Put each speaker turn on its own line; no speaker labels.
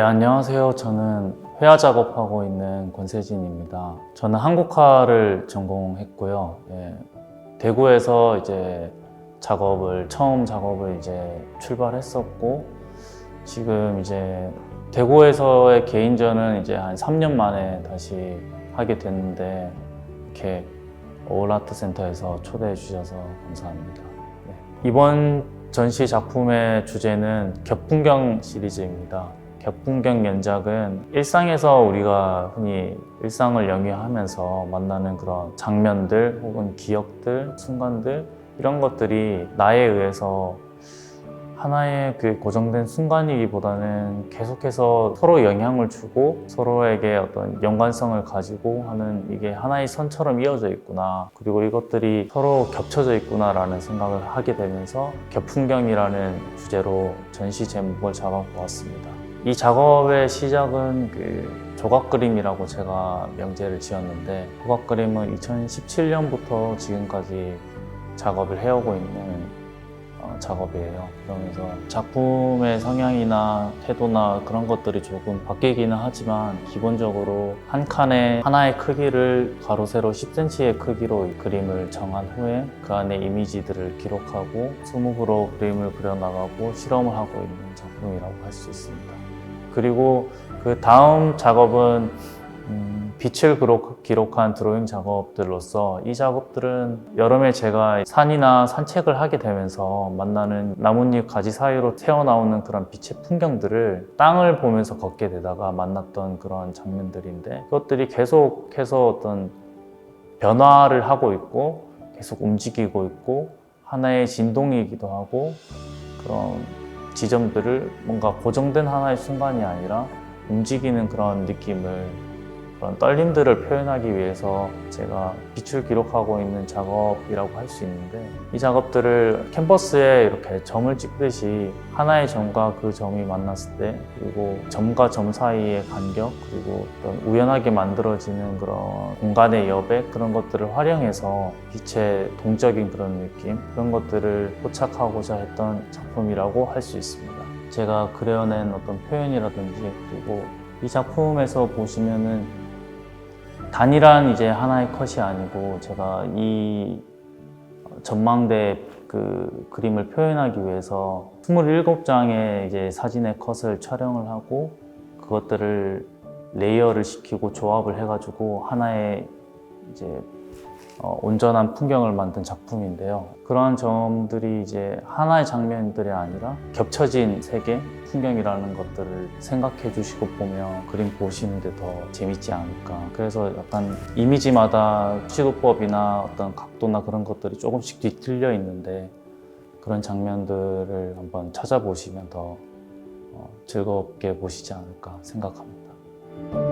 안녕하세요. 저는 회화 작업하고 있는 권세진입니다. 저는 한국화를 전공했고요. 예, 대구에서 이제 작업을 처음 작업을 이제 출발했었고 지금 이제 대구에서의 개인전은 이제 한 3년 만에 다시 하게 됐는데 이렇게 올아트 센터에서 초대해 주셔서 감사합니다. 네. 이번 전시 작품의 주제는 겹풍경 시리즈입니다. 겹풍경 연작은 일상에서 우리가 흔히 일상을 영위하면서 만나는 그런 장면들 혹은 기억들, 순간들 이런 것들이 나에 의해서 하나의 그 고정된 순간이기보다는 계속해서 서로 영향을 주고 서로에게 어떤 연관성을 가지고 하는 이게 하나의 선처럼 이어져 있구나. 그리고 이것들이 서로 겹쳐져 있구나라는 생각을 하게 되면서 겹풍경이라는 주제로 전시 제목을 잡아보았습니다. 이 작업의 시작은 그 조각 그림이라고 제가 명제를 지었는데 조각 그림은 2017년부터 지금까지 작업을 해오고 있는 어, 작업이에요. 그러면서 작품의 성향이나 태도나 그런 것들이 조금 바뀌기는 하지만 기본적으로 한 칸에 하나의 크기를 가로 세로 10cm의 크기로 이 그림을 정한 후에 그 안에 이미지들을 기록하고 스무브로 그림을 그려나가고 실험을 하고 있는 작품이라고 할 수 있습니다. 그리고 그 다음 작업은 음, 빛을 기록, 기록한 드로잉 작업들로서 이 작업들은 여름에 제가 산이나 산책을 하게 되면서 만나는 나뭇잎 가지 사이로 새어나오는 그런 빛의 풍경들을 땅을 보면서 걷게 되다가 만났던 그런 장면들인데 그것들이 계속해서 어떤 변화를 하고 있고 계속 움직이고 있고 하나의 진동이기도 하고 그런 지점들을 뭔가 고정된 하나의 순간이 아니라 움직이는 그런 느낌을 그런 떨림들을 표현하기 위해서 제가 빛을 기록하고 있는 작업이라고 할 수 있는데 이 작업들을 캔버스에 이렇게 점을 찍듯이 하나의 점과 그 점이 만났을 때 그리고 점과 점 사이의 간격 그리고 어떤 우연하게 만들어지는 그런 공간의 여백 그런 것들을 활용해서 빛의 동적인 그런 느낌 그런 것들을 포착하고자 했던 작품이라고 할 수 있습니다. 제가 그려낸 어떤 표현이라든지 그리고 이 작품에서 보시면은 단일한 이제 하나의 컷이 아니고 제가 이 전망대 그 그림을 표현하기 위해서 27장의 이제 사진의 컷을 촬영을 하고 그것들을 레이어를 시키고 조합을 해가지고 하나의 이제 어, 온전한 풍경을 만든 작품인데요. 그러한 점들이 이제 하나의 장면들이 아니라 겹쳐진 세계, 풍경이라는 것들을 생각해 주시고 보면 그림 보시는데 더 재밌지 않을까. 그래서 약간 이미지마다 시도법이나 어떤 각도나 그런 것들이 조금씩 뒤틀려 있는데 그런 장면들을 한번 찾아보시면 더 어, 즐겁게 보시지 않을까 생각합니다.